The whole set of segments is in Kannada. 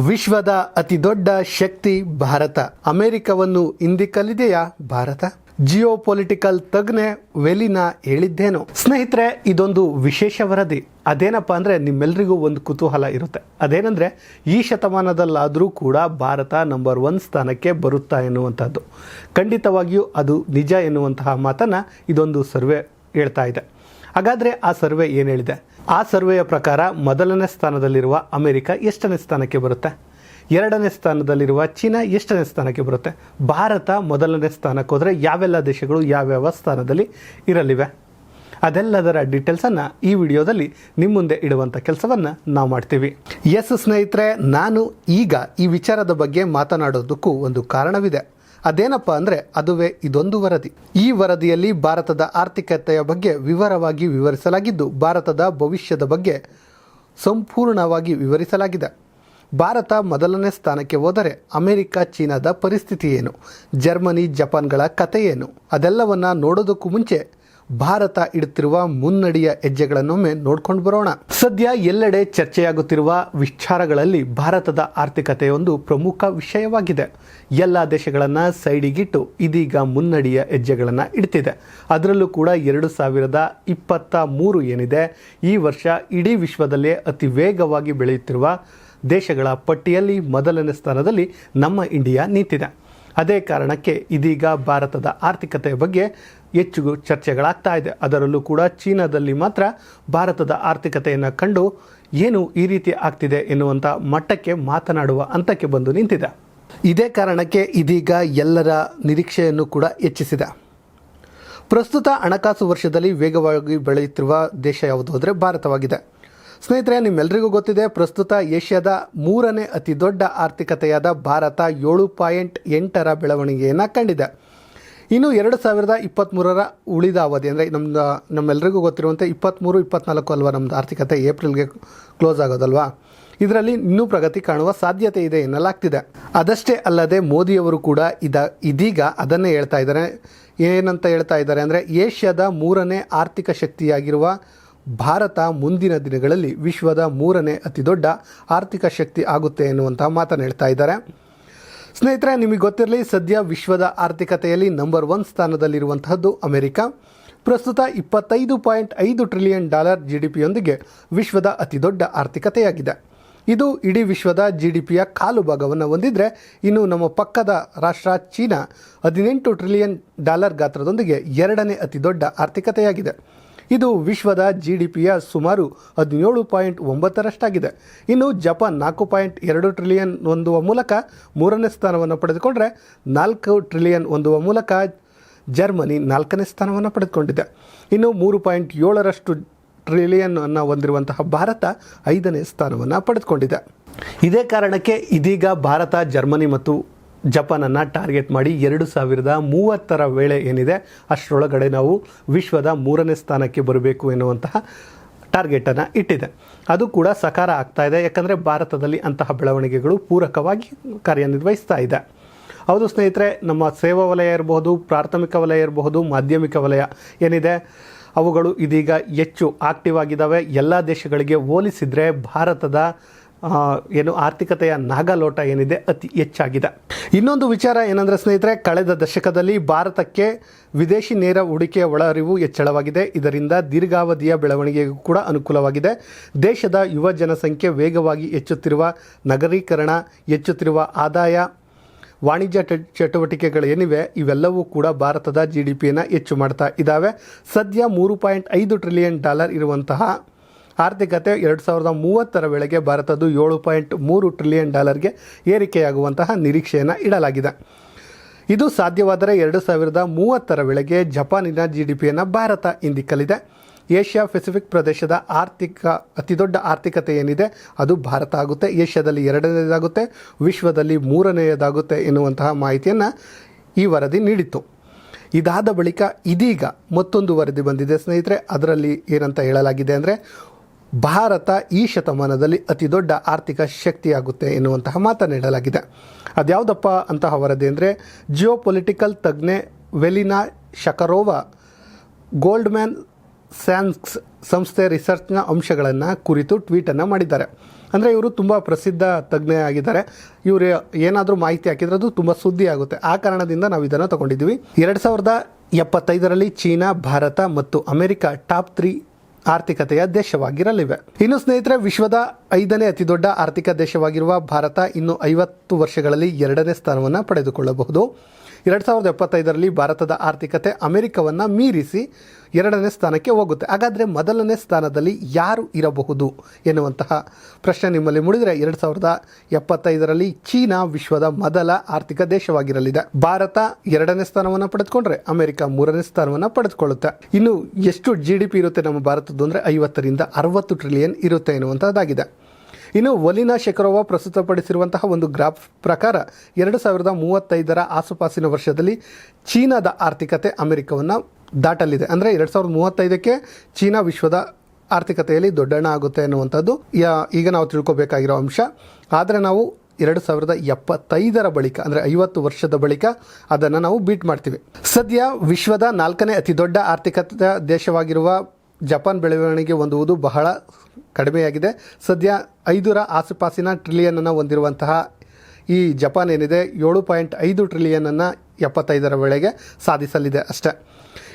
ವಿಶ್ವದ ಅತಿ ದೊಡ್ಡ ಶಕ್ತಿ ಭಾರತ. ಅಮೆರಿಕವನ್ನು ಹಿಂದಿಕ್ಕಲಿದೆಯಾ ಭಾರತ? ಜಿಯೋ ಪೊಲಿಟಿಕಲ್ ತಜ್ಞೆ ವೆಲಿನಾ ಹೇಳಿದ್ದೇನು. ಸ್ನೇಹಿತರೆ, ಇದೊಂದು ವಿಶೇಷ ವರದಿ. ಅದೇನಪ್ಪ ಅಂದರೆ ನಿಮ್ಮೆಲ್ಲರಿಗೂ ಒಂದು ಕುತೂಹಲ ಇರುತ್ತೆ. ಅದೇನೆಂದರೆ, ಈ ಶತಮಾನದಲ್ಲಾದರೂ ಕೂಡ ಭಾರತ ನಂಬರ್ ಒನ್ ಸ್ಥಾನಕ್ಕೆ ಬರುತ್ತಾ ಎನ್ನುವಂಥದ್ದು. ಖಂಡಿತವಾಗಿಯೂ ಅದು ನಿಜ ಎನ್ನುವಂತಹ ಮಾತನ್ನು ಇದೊಂದು ಸರ್ವೆ ಹೇಳ್ತಾ ಇದೆ. ಹಾಗಾದರೆ ಆ ಸರ್ವೆ ಏನು ಹೇಳಿದೆ? ಆ ಸರ್ವೆಯ ಪ್ರಕಾರ ಮೊದಲನೇ ಸ್ಥಾನದಲ್ಲಿರುವ ಅಮೆರಿಕ ಎಷ್ಟನೇ ಸ್ಥಾನಕ್ಕೆ ಬರುತ್ತೆ? ಎರಡನೇ ಸ್ಥಾನದಲ್ಲಿರುವ ಚೀನಾ ಎಷ್ಟನೇ ಸ್ಥಾನಕ್ಕೆ ಬರುತ್ತೆ? ಭಾರತ ಮೊದಲನೇ ಸ್ಥಾನಕ್ಕೆ ಹೋದರೆ ಯಾವೆಲ್ಲ ದೇಶಗಳು ಯಾವ್ಯಾವ ಸ್ಥಾನದಲ್ಲಿ ಇರಲಿವೆ? ಅದೆಲ್ಲದರ ಡೀಟೇಲ್ಸನ್ನು ಈ ವಿಡಿಯೋದಲ್ಲಿ ನಿಮ್ಮ ಮುಂದೆ ಇಡುವಂಥ ಕೆಲಸವನ್ನು ನಾವು ಮಾಡ್ತೀವಿ. ಎಸ್ ಸ್ನೇಹಿತರೆ, ನಾನು ಈಗ ಈ ವಿಚಾರದ ಬಗ್ಗೆ ಮಾತನಾಡೋದಕ್ಕೂ ಒಂದು ಕಾರಣವಿದೆ. ಅದೇನಪ್ಪ ಅಂದರೆ ಅದುವೇ ಇದೊಂದು ವರದಿ. ಈ ವರದಿಯಲ್ಲಿ ಭಾರತದ ಆರ್ಥಿಕತೆಯ ಬಗ್ಗೆ ವಿವರವಾಗಿ ವಿವರಿಸಲಾಗಿದ್ದು, ಭಾರತದ ಭವಿಷ್ಯದ ಬಗ್ಗೆ ಸಂಪೂರ್ಣವಾಗಿ ವಿವರಿಸಲಾಗಿದೆ. ಭಾರತ ಮೊದಲನೇ ಸ್ಥಾನಕ್ಕೆ ಹೋದರೆ ಅಮೆರಿಕ, ಚೀನಾದ ಪರಿಸ್ಥಿತಿ ಏನು? ಜರ್ಮನಿ, ಜಪಾನ್ಗಳ ಕಥೆ ಏನು? ಅದೆಲ್ಲವನ್ನು ನೋಡೋದಕ್ಕೂ ಮುಂಚೆ ಭಾರತ ಇಡುತ್ತಿರುವ ಮುನ್ನಡಿಯ ಹೆಜ್ಜೆಗಳನ್ನೊಮ್ಮೆ ನೋಡ್ಕೊಂಡು ಬರೋಣ. ಸದ್ಯ ಎಲ್ಲೆಡೆ ಚರ್ಚೆಯಾಗುತ್ತಿರುವ ವಿಚಾರಗಳಲ್ಲಿ ಭಾರತದ ಆರ್ಥಿಕತೆಯೊಂದು ಪ್ರಮುಖ ವಿಷಯವಾಗಿದೆ. ಎಲ್ಲ ದೇಶಗಳನ್ನು ಸೈಡಿಗಿಟ್ಟು ಇದೀಗ ಮುನ್ನಡಿಯ ಹೆಜ್ಜೆಗಳನ್ನು ಇಡ್ತಿದೆ. ಅದರಲ್ಲೂ ಕೂಡ ಎರಡು ಸಾವಿರದ ಇಪ್ಪತ್ತ ಮೂರು ಏನಿದೆ, ಈ ವರ್ಷ ಇಡೀ ವಿಶ್ವದಲ್ಲೇ ಅತಿ ವೇಗವಾಗಿ ಬೆಳೆಯುತ್ತಿರುವ ದೇಶಗಳ ಪಟ್ಟಿಯಲ್ಲಿ ಮೊದಲನೇ ಸ್ಥಾನದಲ್ಲಿ ನಮ್ಮ ಇಂಡಿಯಾ ನಿಂತಿದೆ. ಅದೇ ಕಾರಣಕ್ಕೆ ಇದೀಗ ಭಾರತದ ಆರ್ಥಿಕತೆಯ ಬಗ್ಗೆ ಹೆಚ್ಚು ಚರ್ಚೆಗಳಾಗ್ತಾ ಇದೆ. ಅದರಲ್ಲೂ ಕೂಡ ಚೀನಾದಲ್ಲಿ ಮಾತ್ರ ಭಾರತದ ಆರ್ಥಿಕತೆಯನ್ನು ಕಂಡು ಏನು ಈ ರೀತಿ ಆಗ್ತಿದೆ ಎನ್ನುವಂಥ ಮಟ್ಟಕ್ಕೆ ಮಾತನಾಡುವ ಹಂತಕ್ಕೆ ಬಂದು ನಿಂತಿದೆ. ಇದೇ ಕಾರಣಕ್ಕೆ ಇದೀಗ ಎಲ್ಲರ ನಿರೀಕ್ಷೆಯನ್ನು ಕೂಡ ಹೆಚ್ಚಿಸಿದೆ. ಪ್ರಸ್ತುತ ಹಣಕಾಸು ವರ್ಷದಲ್ಲಿ ವೇಗವಾಗಿ ಬೆಳೆಯುತ್ತಿರುವ ದೇಶ ಯಾವುದು ಅಂದರೆ ಭಾರತವಾಗಿದೆ. ಸ್ನೇಹಿತರೆ ನಿಮ್ಮೆಲ್ಲರಿಗೂ ಗೊತ್ತಿದೆ, ಪ್ರಸ್ತುತ ಏಷ್ಯಾದ ಮೂರನೇ ಅತಿ ದೊಡ್ಡ ಆರ್ಥಿಕತೆಯಾದ ಭಾರತ ಏಳು ಪಾಯಿಂಟ್ ಎಂಟರ ಬೆಳವಣಿಗೆಯನ್ನು ಕಂಡಿದೆ. ಇನ್ನು ಎರಡು ಸಾವಿರದ ಇಪ್ಪತ್ತ್ಮೂರರ ಉಳಿದ ಅವಧಿ, ಅಂದರೆ ನಮ್ಮದು ನಮ್ಮೆಲ್ಲರಿಗೂ ಗೊತ್ತಿರುವಂತೆ ಇಪ್ಪತ್ತ್ಮೂರು ಇಪ್ಪತ್ನಾಲ್ಕು ಅಲ್ವಾ ನಮ್ಮದು ಆರ್ಥಿಕತೆ? ಏಪ್ರಿಲ್ಗೆ ಕ್ಲೋಸ್ ಆಗೋದಲ್ವಾ? ಇದರಲ್ಲಿ ಇನ್ನೂ ಪ್ರಗತಿ ಕಾಣುವ ಸಾಧ್ಯತೆ ಇದೆ ಎನ್ನಲಾಗ್ತಿದೆ. ಅದಷ್ಟೇ ಅಲ್ಲದೆ ಮೋದಿಯವರು ಕೂಡ ಇದ, ಇದೀಗ ಅದನ್ನೇ ಹೇಳ್ತಾ ಇದ್ದಾರೆ. ಏನಂತ ಹೇಳ್ತಾ ಇದ್ದಾರೆ ಅಂದರೆ, ಏಷ್ಯಾದ ಮೂರನೇ ಆರ್ಥಿಕ ಶಕ್ತಿಯಾಗಿರುವ ಭಾರತ ಮುಂದಿನ ದಿನಗಳಲ್ಲಿ ವಿಶ್ವದ ಮೂರನೇ ಅತಿ ದೊಡ್ಡ ಆರ್ಥಿಕ ಶಕ್ತಿ ಆಗುತ್ತೆ ಎನ್ನುವಂತಹ ಮಾತನ್ನು ಹೇಳ್ತಾ ಇದ್ದಾರೆ. ಸ್ನೇಹಿತರೆ, ನಿಮಗೆ ಗೊತ್ತಿರಲಿ, ಸದ್ಯ ವಿಶ್ವದ ಆರ್ಥಿಕತೆಯಲ್ಲಿ ನಂಬರ್ ಒನ್ ಸ್ಥಾನದಲ್ಲಿರುವಂತಹದ್ದು ಅಮೆರಿಕ. ಪ್ರಸ್ತುತ ಇಪ್ಪತ್ತೈದು ಪಾಯಿಂಟ್ ಐದು ಟ್ರಿಲಿಯನ್ ಡಾಲರ್ ಜಿ ಡಿ ಪಿಯೊಂದಿಗೆ ವಿಶ್ವದ ಅತಿ ದೊಡ್ಡ ಆರ್ಥಿಕತೆಯಾಗಿದೆ. ಇದು ಇಡೀ ವಿಶ್ವದ ಜಿ ಡಿ ಪಿಯ ಕಾಲು ಭಾಗವನ್ನು ಹೊಂದಿದ್ರೆ, ಇನ್ನು ನಮ್ಮ ಪಕ್ಕದ ರಾಷ್ಟ್ರ ಚೀನಾ ಹದಿನೆಂಟು ಟ್ರಿಲಿಯನ್ ಡಾಲರ್ ಗಾತ್ರದೊಂದಿಗೆ ಎರಡನೇ ಅತಿ ದೊಡ್ಡ ಆರ್ಥಿಕತೆಯಾಗಿದೆ. ಇದು ವಿಶ್ವದ ಜಿ ಡಿ ಪಿಯ ಸುಮಾರು ಹದಿನೇಳು ಪಾಯಿಂಟ್ ಒಂಬತ್ತರಷ್ಟಾಗಿದೆ. ಇನ್ನು ಜಪಾನ್ ನಾಲ್ಕು ಪಾಯಿಂಟ್ ಎರಡು ಟ್ರಿಲಿಯನ್ ಹೊಂದುವ ಮೂಲಕ ಮೂರನೇ ಸ್ಥಾನವನ್ನು ಪಡೆದುಕೊಂಡರೆ ನಾಲ್ಕು ಟ್ರಿಲಿಯನ್ ಹೊಂದುವ ಮೂಲಕ ಜರ್ಮನಿ ನಾಲ್ಕನೇ ಸ್ಥಾನವನ್ನು ಪಡೆದುಕೊಂಡಿದೆ. ಇನ್ನು ಮೂರು ಪಾಯಿಂಟ್ ಏಳರಷ್ಟು ಟ್ರಿಲಿಯನ್ ಅನ್ನು ಹೊಂದಿರುವಂತಹ ಭಾರತ ಐದನೇ ಸ್ಥಾನವನ್ನು ಪಡೆದುಕೊಂಡಿದೆ. ಇದೇ ಕಾರಣಕ್ಕೆ ಇದೀಗ ಭಾರತ, ಜರ್ಮನಿ ಮತ್ತು ಜಪಾನನ್ನು ಟಾರ್ಗೆಟ್ ಮಾಡಿ ಎರಡು ಸಾವಿರದ ಮೂವತ್ತರ ವೇಳೆ ಏನಿದೆ, ಅಷ್ಟರೊಳಗಡೆ ನಾವು ವಿಶ್ವದ ಮೂರನೇ ಸ್ಥಾನಕ್ಕೆ ಬರಬೇಕು ಎನ್ನುವಂತಹ ಟಾರ್ಗೆಟನ್ನು ಇಟ್ಟಿದೆ. ಅದು ಕೂಡ ಸಕಾರ ಆಗ್ತಾ ಇದೆ, ಯಾಕಂದರೆ ಭಾರತದಲ್ಲಿ ಅಂತಹ ಬೆಳವಣಿಗೆಗಳು ಪೂರಕವಾಗಿ ಕಾರ್ಯನಿರ್ವಹಿಸ್ತಾ ಇದೆ. ಹೌದು ಸ್ನೇಹಿತರೆ, ನಮ್ಮ ಸೇವಾ ವಲಯ ಇರಬಹುದು, ಪ್ರಾಥಮಿಕ ವಲಯ ಇರಬಹುದು, ಮಾಧ್ಯಮಿಕ ವಲಯ ಏನಿದೆ, ಅವುಗಳು ಇದೀಗ ಹೆಚ್ಚು ಆಕ್ಟಿವ್ ಆಗಿದ್ದಾವೆ ಎಲ್ಲ ದೇಶಗಳಿಗೆ ಹೋಲಿಸಿದರೆ ಭಾರತದ ಏನು ಆರ್ಥಿಕತೆಯ ನಾಗಲೋಟ ಏನಿದೆ, ಅತಿ ಹೆಚ್ಚಾಗಿದೆ. ಇನ್ನೊಂದು ವಿಚಾರ ಏನಂದರೆ ಸ್ನೇಹಿತರೆ, ಕಳೆದ ದಶಕದಲ್ಲಿ ಭಾರತಕ್ಕೆ ವಿದೇಶಿ ನೇರ ಹೂಡಿಕೆಯ ಒಳಹರಿವು ಹೆಚ್ಚಳವಾಗಿದೆ. ಇದರಿಂದ ದೀರ್ಘಾವಧಿಯ ಬೆಳವಣಿಗೆಗೂ ಕೂಡ ಅನುಕೂಲವಾಗಿದೆ. ದೇಶದ ಯುವ ಜನಸಂಖ್ಯೆ ವೇಗವಾಗಿ ಹೆಚ್ಚುತ್ತಿರುವ ನಗರೀಕರಣ, ಹೆಚ್ಚುತ್ತಿರುವ ಆದಾಯ, ವಾಣಿಜ್ಯ ಚಟುವಟಿಕೆಗಳೇನಿವೆ ಇವೆಲ್ಲವೂ ಕೂಡ ಭಾರತದ ಜಿ ಡಿ ಪಿಯನ್ನು ಹೆಚ್ಚು ಮಾಡ್ತಾ ಇದ್ದಾವೆ. ಸದ್ಯ ಮೂರು ಪಾಯಿಂಟ್ ಐದು ಟ್ರಿಲಿಯನ್ ಡಾಲರ್ ಇರುವಂತಹ ಆರ್ಥಿಕತೆ ಎರಡು ಸಾವಿರದ ಮೂವತ್ತರ ವೇಳೆಗೆ ಭಾರತದ್ದು ಏಳು ಪಾಯಿಂಟ್ ಮೂರು ಟ್ರಿಲಿಯನ್ ಡಾಲರ್ಗೆ ಏರಿಕೆಯಾಗುವಂತಹ ನಿರೀಕ್ಷೆಯನ್ನು ಇಡಲಾಗಿದೆ. ಇದು ಸಾಧ್ಯವಾದರೆ ಎರಡು ಸಾವಿರದ ಮೂವತ್ತರ ವೇಳೆಗೆ ಜಪಾನಿನ ಜಿ ಡಿ ಪಿಯನ್ನು ಭಾರತ ಇಂದಿಕ್ಕಲಿದೆ ಏಷ್ಯಾ ಪೆಸಿಫಿಕ್ ಪ್ರದೇಶದ ಆರ್ಥಿಕ, ಅತಿದೊಡ್ಡ ಆರ್ಥಿಕತೆ ಏನಿದೆ, ಅದು ಭಾರತ ಆಗುತ್ತೆ. ಏಷ್ಯಾದಲ್ಲಿ ಎರಡನೇದಾಗುತ್ತೆ, ವಿಶ್ವದಲ್ಲಿ ಮೂರನೆಯದಾಗುತ್ತೆ ಎನ್ನುವಂತಹ ಮಾಹಿತಿಯನ್ನು ಈ ವರದಿ ನೀಡಿತ್ತು. ಇದಾದ ಬಳಿಕ ಇದೀಗ ಮತ್ತೊಂದು ವರದಿ ಬಂದಿದೆ ಸ್ನೇಹಿತರೆ. ಅದರಲ್ಲಿ ಏನಂತ ಹೇಳಲಾಗಿದೆ ಅಂದರೆ ಭಾರತ ಈ ಶತಮಾನದಲ್ಲಿ ಅತಿ ದೊಡ್ಡ ಆರ್ಥಿಕ ಶಕ್ತಿಯಾಗುತ್ತೆ ಎನ್ನುವಂತಹ ಮಾತನ್ನು ನೀಡಲಾಗಿದೆ ಅದ್ಯಾವುದಪ್ಪ ಅಂತಹ ವರದಿ ಅಂದರೆ ಜಿಯೋ ಪೊಲಿಟಿಕಲ್ ತಜ್ಞೆ ವೆಲಿನಾ ಶಕರೋವಾ ಗೋಲ್ಡ್ಮ್ಯಾನ್ ಸ್ಯಾನ್ಸ್ ಸಂಸ್ಥೆ ರಿಸರ್ಚ್ನ ಅಂಶಗಳನ್ನು ಕುರಿತು ಟ್ವೀಟನ್ನು ಮಾಡಿದ್ದಾರೆ. ಅಂದರೆ ಇವರು ತುಂಬ ಪ್ರಸಿದ್ಧ ತಜ್ಞೆ ಆಗಿದ್ದಾರೆ ಇವರು ಏನಾದರೂ ಮಾಹಿತಿ ಹಾಕಿದರೆ ಅದು ತುಂಬ ಸುದ್ದಿ ಆಗುತ್ತೆ. ಆ ಕಾರಣದಿಂದ ನಾವು ಇದನ್ನು ತಗೊಂಡಿದ್ದೀವಿ. ಎರಡು ಸಾವಿರದ ಎಪ್ಪತ್ತೈದರಲ್ಲಿ ಚೀನಾ, ಭಾರತ ಮತ್ತು ಅಮೆರಿಕ ಟಾಪ್ ತ್ರೀ ಆರ್ಥಿಕತೆಯ ದೇಶವಾಗಿರಲಿವೆ. ಇನ್ನು ಸ್ನೇಹಿತರೆ, ವಿಶ್ವದ ಐದನೇ ಅತಿ ದೊಡ್ಡ ಆರ್ಥಿಕ ದೇಶವಾಗಿರುವ ಭಾರತ ಇನ್ನು ಐವತ್ತು ವರ್ಷಗಳಲ್ಲಿ ಎರಡನೇ ಸ್ಥಾನವನ್ನು ಪಡೆದುಕೊಳ್ಳಬಹುದು. ಎರಡು ಸಾವಿರದ ಎಪ್ಪತ್ತೈದರಲ್ಲಿ ಭಾರತದ ಆರ್ಥಿಕತೆ ಅಮೆರಿಕವನ್ನು ಮೀರಿಸಿ ಎರಡನೇ ಸ್ಥಾನಕ್ಕೆ ಹೋಗುತ್ತೆ. ಹಾಗಾದರೆ ಮೊದಲನೇ ಸ್ಥಾನದಲ್ಲಿ ಯಾರು ಇರಬಹುದು ಎನ್ನುವಂತಹ ಪ್ರಶ್ನೆ ನಿಮ್ಮಲ್ಲಿ ಮುಡಿದರೆ ಎರಡು ಸಾವಿರದ ಎಪ್ಪತ್ತೈದರಲ್ಲಿ ಚೀನಾ ವಿಶ್ವದ ಮೊದಲ ಆರ್ಥಿಕ ದೇಶವಾಗಿರಲಿದೆ. ಭಾರತ ಎರಡನೇ ಸ್ಥಾನವನ್ನು ಪಡೆದುಕೊಂಡ್ರೆ ಅಮೆರಿಕ ಮೂರನೇ ಸ್ಥಾನವನ್ನು ಪಡೆದುಕೊಳ್ಳುತ್ತೆ. ಇನ್ನು ಎಷ್ಟು ಜಿ ಡಿ ಪಿ ಇರುತ್ತೆ ನಮ್ಮ ಭಾರತದ್ದು ಅಂದರೆ ಐವತ್ತರಿಂದ ಅರವತ್ತು ಟ್ರಿಲಿಯನ್ ಇರುತ್ತೆ ಎನ್ನುವಂಥದ್ದಾಗಿದೆ ಇನ್ನು ವಲಿನಾ ಶೆಕರೋವಾ ಪ್ರಸ್ತುತಪಡಿಸಿರುವಂತಹ ಒಂದು ಗ್ರಾಫ್ ಪ್ರಕಾರ ಎರಡು ಸಾವಿರದ ಮೂವತ್ತೈದರ ಆಸುಪಾಸಿನ ವರ್ಷದಲ್ಲಿ ಚೀನಾದ ಆರ್ಥಿಕತೆ ಅಮೆರಿಕವನ್ನು ದಾಟಲಿದೆ. ಅಂದರೆ ಎರಡು ಸಾವಿರದ ಮೂವತ್ತೈದಕ್ಕೆ ಚೀನಾ ವಿಶ್ವದ ಆರ್ಥಿಕತೆಯಲ್ಲಿ ದೊಡ್ಡಣ್ಣ ಆಗುತ್ತೆ ಅನ್ನುವಂಥದ್ದು ಈಗ ನಾವು ತಿಳ್ಕೊಬೇಕಾಗಿರೋ ಅಂಶ. ಆದರೆ ನಾವು ಎರಡು ಸಾವಿರದ ಎಪ್ಪತ್ತೈದರ ಬಳಿಕ, ಅಂದರೆ ಐವತ್ತು ವರ್ಷದ ಬಳಿಕ ಅದನ್ನು ನಾವು ಬೀಟ್ ಮಾಡ್ತೀವಿ. ಸದ್ಯ ವಿಶ್ವದ ನಾಲ್ಕನೇ ಅತಿ ದೊಡ್ಡ ಆರ್ಥಿಕತೆ ದೇಶವಾಗಿರುವ ಜಪಾನ್ ಬೆಳವಣಿಗೆ ಹೊಂದುವುದು ಬಹಳ ಕಡಿಮೆಯಾಗಿದೆ. ಸದ್ಯ ಐದರ ಆಸುಪಾಸಿನ ಟ್ರಿಲಿಯನನ್ನು ಹೊಂದಿರುವಂತಹ ಈ ಜಪಾನ್ ಏನಿದೆ, ಏಳು ಪಾಯಿಂಟ್ ಐದು ಟ್ರಿಲಿಯನನ್ನು ಎಪ್ಪತ್ತೈದರ ವೇಳೆಗೆ ಸಾಧಿಸಲಿದೆ ಅಷ್ಟೇ.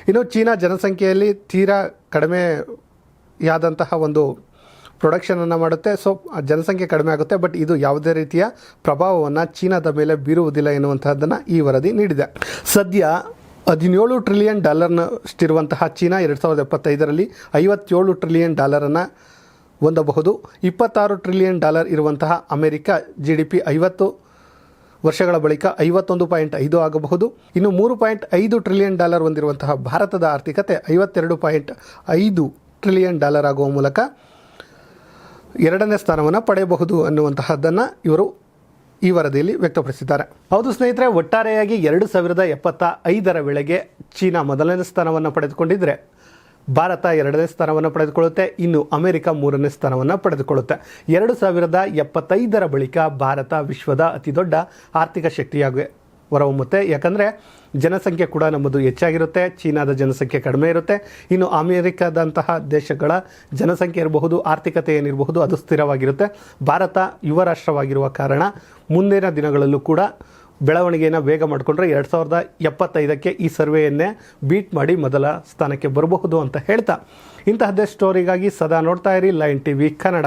ಇನ್ನು ಚೀನಾ ಜನಸಂಖ್ಯೆಯಲ್ಲಿ ತೀರಾ ಕಡಿಮೆಯಾದಂತಹ ಒಂದು ಪ್ರೊಡಕ್ಷನನ್ನು ಮಾಡುತ್ತೆ. ಸೊ ಜನಸಂಖ್ಯೆ ಕಡಿಮೆ ಆಗುತ್ತೆ ಬಟ್ ಇದು ಯಾವುದೇ ರೀತಿಯ ಪ್ರಭಾವವನ್ನು ಚೀನಾದ ಮೇಲೆ ಬೀರುವುದಿಲ್ಲ ಎನ್ನುವಂತಹದ್ದನ್ನು ಈ ವರದಿ ನೀಡಿದೆ. ಸದ್ಯ ಹದಿನೇಳು ಟ್ರಿಲಿಯನ್ ಡಾಲರ್ನಷ್ಟಿರುವಂತಹ ಚೀನಾ ಎರಡು ಸಾವಿರದ ಎಪ್ಪತ್ತೈದರಲ್ಲಿ ಐವತ್ತೇಳು ಟ್ರಿಲಿಯನ್ ಡಾಲರನ್ನು ಹೊಂದಬಹುದು. ಇಪ್ಪತ್ತಾರು ಟ್ರಿಲಿಯನ್ ಡಾಲರ್ ಇರುವಂತಹ ಅಮೆರಿಕ ಜಿ ಡಿ ಪಿ ಐವತ್ತು ವರ್ಷಗಳ ಬಳಿಕ ಐವತ್ತೊಂದು ಪಾಯಿಂಟ್ ಐದು ಆಗಬಹುದು. ಇನ್ನು ಮೂರು ಪಾಯಿಂಟ್ ಐದು ಟ್ರಿಲಿಯನ್ ಡಾಲರ್ ಹೊಂದಿರುವಂತಹ ಭಾರತದ ಆರ್ಥಿಕತೆ ಐವತ್ತೆರಡು ಪಾಯಿಂಟ್ ಐದು ಟ್ರಿಲಿಯನ್ ಡಾಲರ್ ಆಗುವ ಮೂಲಕ ಎರಡನೇ ಸ್ಥಾನವನ್ನು ಪಡೆಯಬಹುದು ಅನ್ನುವಂತಹದ್ದನ್ನು ಇವರು ಈ ವರದಿಯಲ್ಲಿ ವ್ಯಕ್ತಪಡಿಸಿದ್ದಾರೆ. ಹೌದು ಸ್ನೇಹಿತರೆ, ಒಟ್ಟಾರೆಯಾಗಿ ಎರಡು ಸಾವಿರದ ಎಪ್ಪತ್ತ ಐದರ ವೇಳೆಗೆ ಚೀನಾ ಮೊದಲನೇ ಸ್ಥಾನವನ್ನು ಪಡೆದುಕೊಂಡಿದ್ದರೆ ಭಾರತ ಎರಡನೇ ಸ್ಥಾನವನ್ನು ಪಡೆದುಕೊಳ್ಳುತ್ತೆ. ಇನ್ನು ಅಮೆರಿಕ ಮೂರನೇ ಸ್ಥಾನವನ್ನು ಪಡೆದುಕೊಳ್ಳುತ್ತೆ. ಎರಡು ಸಾವಿರದ ಎಪ್ಪತ್ತೈದರ ಬಳಿಕ ಭಾರತ ವಿಶ್ವದ ಅತಿ ದೊಡ್ಡ ಆರ್ಥಿಕ ಶಕ್ತಿಯಾಗಿ ಹೊರಹೊಮ್ಮುತ್ತೆ. ಯಾಕಂದರೆ ಜನಸಂಖ್ಯೆ ಕೂಡ ನಮ್ಮದು ಹೆಚ್ಚಾಗಿರುತ್ತೆ. ಚೀನಾದ ಜನಸಂಖ್ಯೆ ಕಡಿಮೆ ಇರುತ್ತೆ. ಇನ್ನು ಅಮೇರಿಕಾದಂತಹ ದೇಶಗಳ ಜನಸಂಖ್ಯೆ ಇರಬಹುದು, ಆರ್ಥಿಕತೆ ಏನಿರಬಹುದು, ಅದು ಸ್ಥಿರವಾಗಿರುತ್ತೆ. ಭಾರತ ಯುವ ರಾಷ್ಟ್ರವಾಗಿರುವ ಕಾರಣ ಮುಂದಿನ ದಿನಗಳಲ್ಲೂ ಕೂಡ ಬೆಳವಣಿಗೆಯನ್ನು ವೇಗ ಮಾಡಿಕೊಂಡ್ರೆ ಎರಡು ಸಾವಿರದ ಎಪ್ಪತ್ತೈದಕ್ಕೆ ಈ ಸರ್ವೆಯನ್ನೇ ಬೀಟ್ ಮಾಡಿ ಮೊದಲ ಸ್ಥಾನಕ್ಕೆ ಬರಬಹುದು ಅಂತ ಹೇಳ್ತಾ. ಇಂತಹದ್ದೇ ಸ್ಟೋರಿಗಾಗಿ ಸದಾ ನೋಡ್ತಾ ಇರಿ ಲೈನ್ ಟಿ ವಿ ಕನ್ನಡ.